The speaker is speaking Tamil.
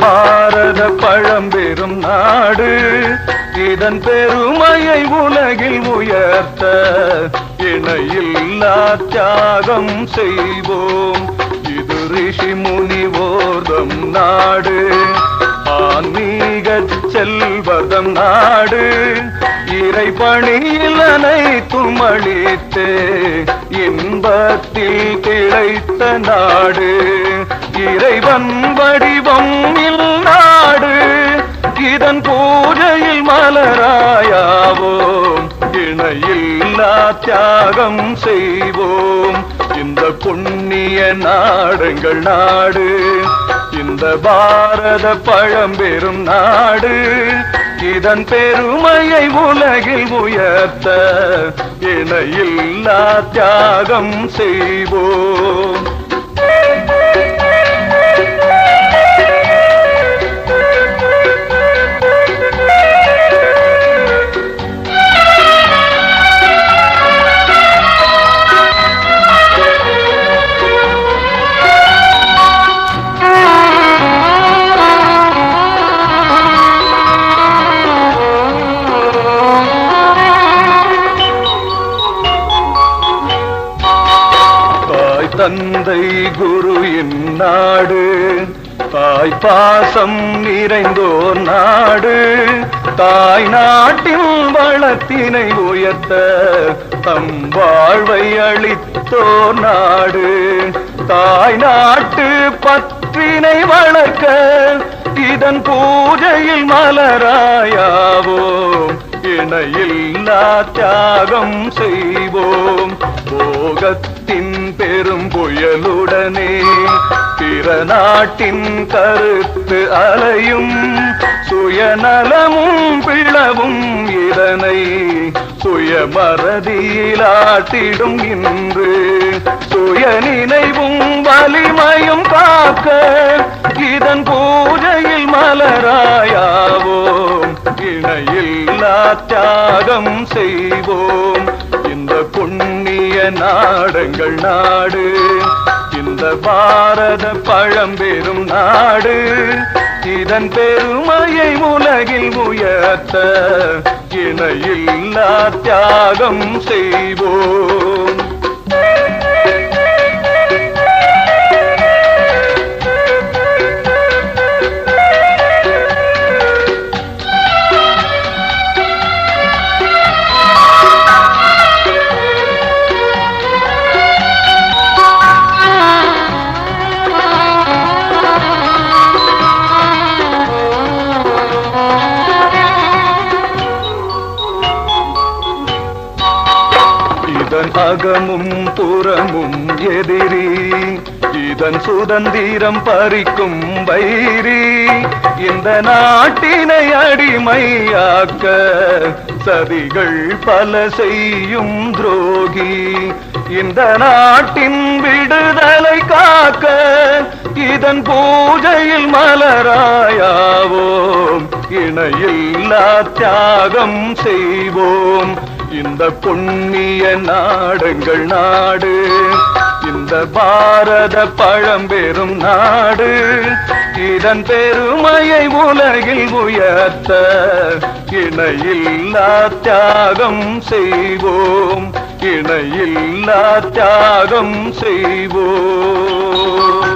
பாரத பழம்பெரும் நாடு. இதன் பெருமையை உலகில் உயர்த்த இணையில்லா தியாகம் செய்வோம். இது ரிஷி முனிவோர்தம் நாடு. ஆன்மீக செல்வதம் நாடு. இறை பணியில் அனைத்தும் அளித்து இன்பத்தில் திளைத்த நாடு. இறைவன் வடிவம் இல் நாடு இதன் பூஜையில் மலராயாவோம். இணையில்லா தியாகம் செய்வோம். இந்த புண்ணிய நாடுங்கள் நாடு இந்த பாரத பழம்பெரும் நாடு இதன் பெருமையை உலகில் உயர்த்த இணையில்லா தியாகம் செய்வோம். தந்தை குரு நாடு தாய் பாசம் நிறைந்தோர் நாடு தாய் நாட்டின் வளத்தினை உயர்த்த தம் வாழ்வை அளித்தோர் நாடு. தாய் நாட்டு பற்றினை வளர்க்க இதன் பூஜையில் மலராயாவோம். இணையில்லா தியாகம் செய்வோம். போகத் நாட்டின் பெரும் புயலுடனே பிற நாட்டின் கருத்து அலையும் சுயநலமும் பிளவும் இதனை சுயமறதியிலாட்டிடும் இன்று சுய நினைவும் வலிமையும் காக்க இதன் பூஜையில் மலராயாவோம். இணையில்லா தியாகம் செய்வோம். இந்த புண்ணிய நாடுங்கள் நாடு. இந்த பாரத பழம்பெரும் நாடு. இதன் பெருமையை உலகில் உயர்த்த இணையில்லா தியாகம் செய்வோம். இதன் அகமும் புறமும் எதிரி. இதன் சுதந்திரம் பறிக்கும் வைரி இந்த நாட்டினை அடிமையாக்க சதிகள் பல செய்யும் துரோகி. இந்த நாட்டின் விடுதலை காக்க இதன் பூஜையில் மலராயாவோம். இணையில்லா தியாகம் செய்வோம். இந்த புண்ணிய நாடுங்கள் நாடு இந்த பாரத பழம்பெரும் நாடு இதன் பெருமையை உலகில் உயர்த்த இணையில்லா தியாகம் செய்வோம் இணையில்லா தியாகம் செய்வோம்.